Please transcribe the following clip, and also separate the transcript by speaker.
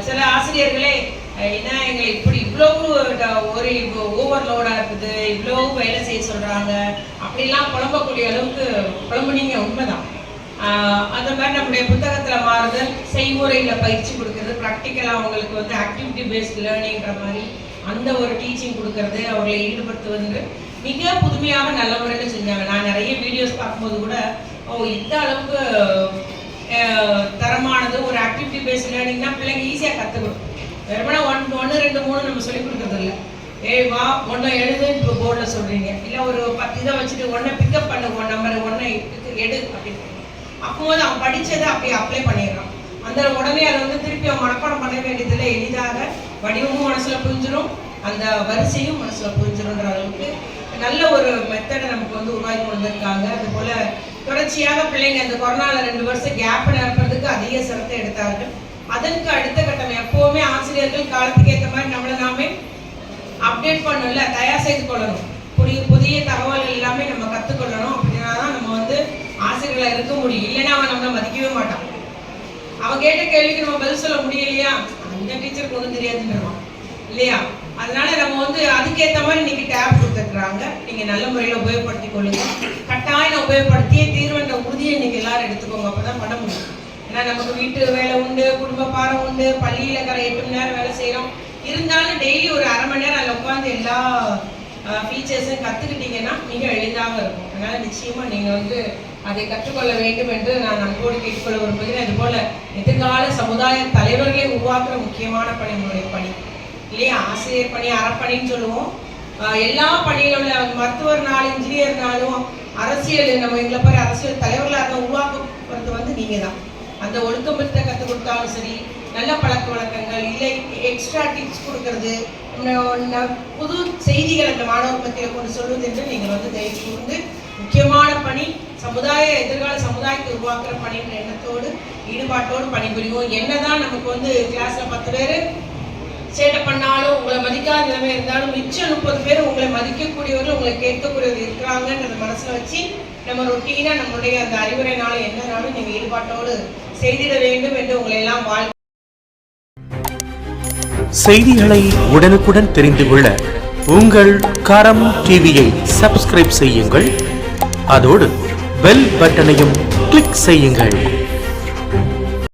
Speaker 1: சில ஆசிரியர்களே என்ன எங்களை இப்படி இவ்வளவு ட- ஒரு ஓவர்லோடா இருக்குது இவ்வளவு வேலை செய்ய சொல்றாங்க அப்படிலாம் புலம்பக்கூடிய அளவுக்கு புலம்புனீங்க உண்மைதான். அந்த மாதிரி நம்முடைய புத்தகத்துல மாறுதல் செய்முறையில பயிற்சி கொடுக்கறது ப்ராக்டிக்கலா அவங்களுக்கு வந்து ஆக்டிவிட்டி பேஸ்ட் லேர்னிங்கிற மாதிரி அந்த ஒரு டீச்சிங் கொடுக்கறது அவர்களை ஈடுபடுத்துவது மிக புதுமையாக நல்ல முறையில் செஞ்சாங்க. நான் நிறைய வீடியோஸ் பார்க்கும்போது கூட ஓ இந்த அளவுக்கு அஹ், ஒரு ஆக்டிவிட்டி பேஸ்ட் லேர்னிங்னா பிள்ளைங்க ஈஸியாக கற்றுக்கணும் வெறுமனா ஒன் ஒன்று ரெண்டு மூணு நம்ம சொல்லி கொடுக்கறது இல்லை. ஏய் வா ஒன்றை எழுது இப்போ போர்டில் சொல்கிறீங்க இல்லை ஒரு பத்து இதை வச்சுட்டு ஒன்றை பிக்கப் பண்ணு ஒன் நம்பர் ஒன்றை எடு அப்படின்னு அப்போது அவன் படித்ததை அப்படியே அப்ளை பண்ணிடுறான். அந்த உடனே அதை வந்து திருப்பி அவன் மனப்பாடம் பண்ண வேண்டியதில் எளிதாக வடிவமும் மனசுல புரிஞ்சிடும் அந்த வரிசையும் மனசுல புரிஞ்சிடும்ன்ற அளவுக்கு நல்ல ஒரு மெத்தடை நமக்கு வந்து உருவாக்கி கொண்டு வந்திருக்காங்க அது போல தொடர்ச்சியாக பிள்ளைங்க அந்த கொரோனால ரெண்டு வருஷம் கேப் நிரப்புறது அதற்கு அடுத்த கட்டம் எப்பவுமே ஆசிரியர்கள் காலத்துக்கு ஏற்ற மாதிரி நம்மளை நாமே அப்டேட் பண்ணல தயார் செய்து கொள்ளணும். புதிய புதிய தகவல் எல்லாமே நம்ம கற்றுக்கொள்ளணும் அப்படின்னா தான் நம்ம வந்து ஆசிரியர்களாக இருக்க முடியும். இல்லைன்னா அவன் நம்மளை மதிக்கவே மாட்டான். அவன் கேட்ட கேள்விக்கு நம்ம பதில் சொல்ல முடியலையா? அந்த டீச்சருக்கு ஒன்றும் தெரியாதுன்றான் இல்லையா? அதனால நம்ம வந்து அதுக்கேற்ற மாதிரி இன்னைக்கு டேப் கொடுத்துருக்குறாங்க. நீங்க நல்ல முறையில் உபயோகப்படுத்திக் கொள்ளுங்க. கட்டாயம் உபயோகப்படுத்தியே தீர்வுன்ற உறுதியை இன்னைக்கு எல்லாரும் எடுத்துக்கோங்க. அப்பதான் பண்ண முடியும். ஏன்னா நமக்கு வீட்டு வேலை உண்டு குடும்ப பாரம் உண்டு பள்ளியில் கரை எட்டு மணி நேரம் வேலை செய்கிறோம் இருந்தாலும் டெய்லி ஒரு அரை மணி நேரம் அதில் உட்காந்து எல்லா ஃபீச்சர்ஸும் கற்றுக்கிட்டீங்கன்னா மிக எளிதாக இருக்கும். அதனால நிச்சயமாக நீங்கள் வந்து அதை கற்றுக்கொள்ள வேண்டும் என்று நான் நம்போடு கேட்டுக்கொள்ள விரும்புகிறேன். அதுபோல் எதிர்கால சமுதாய தலைவர்களை உருவாக்குற முக்கியமான பணி உங்களுடைய பணி. இல்லையா? ஆசிரியர் பணி அறப்பணின்னு சொல்லுவோம். எல்லா பணியிலும் உள்ள மருத்துவர்னாலும் இன்ஜினியர்னாலும் அரசியல் நம்ம எங்களை போய் அரசியல் தலைவர்களாக உருவாக்கப்படுறது வந்து நீங்கள் தான் அந்த ஒழுக்கமத்தை கற்றுக் கொடுத்தாலும் சரி நல்ல பழக்க வழக்கங்கள் இல்லை எக்ஸ்ட்ரா டிப்ஸ் கொடுக்கறது புது செய்திகள் அந்த மாணவர் மத்தியில் கொண்டு சொல்வது என்று நீங்கள் வந்து தயவு கூர்ந்து முக்கியமான பணி சமுதாய எதிர்கால சமுதாயத்தை உருவாக்குற பணின்ற எண்ணத்தோடு ஈடுபாட்டோடு பணிபுரிவோம். என்னதான் நமக்கு வந்து கிளாஸ்ல பத்து பேர் சேட்டை பண்ணாலும் உங்களை மதிக்காத நிலைமை இருந்தாலும் மிச்சம் முப்பது பேர் உங்களை மதிக்கக்கூடியவர்கள் உங்களை கேட்கக்கூடியவர் இருக்கிறாங்கன்றத மனசுல வச்சு நம்ம ரொட்டீனா நம்மளுடைய அந்த அறிவுரைனாலும் என்னனாலும் நீங்க ஈடுபாட்டோடு செய்திட வேண்டும் என்று உங்களை எல்லாம் வாழ்
Speaker 2: செய்திகளை உடனுக்குடன் தெரிந்து கொள்ள உங்கள் கரம் டிவியை சப்ஸ்கிரைப் செய்யுங்கள். அதோடு பெல் பட்டனையும் கிளிக் செய்யுங்கள்.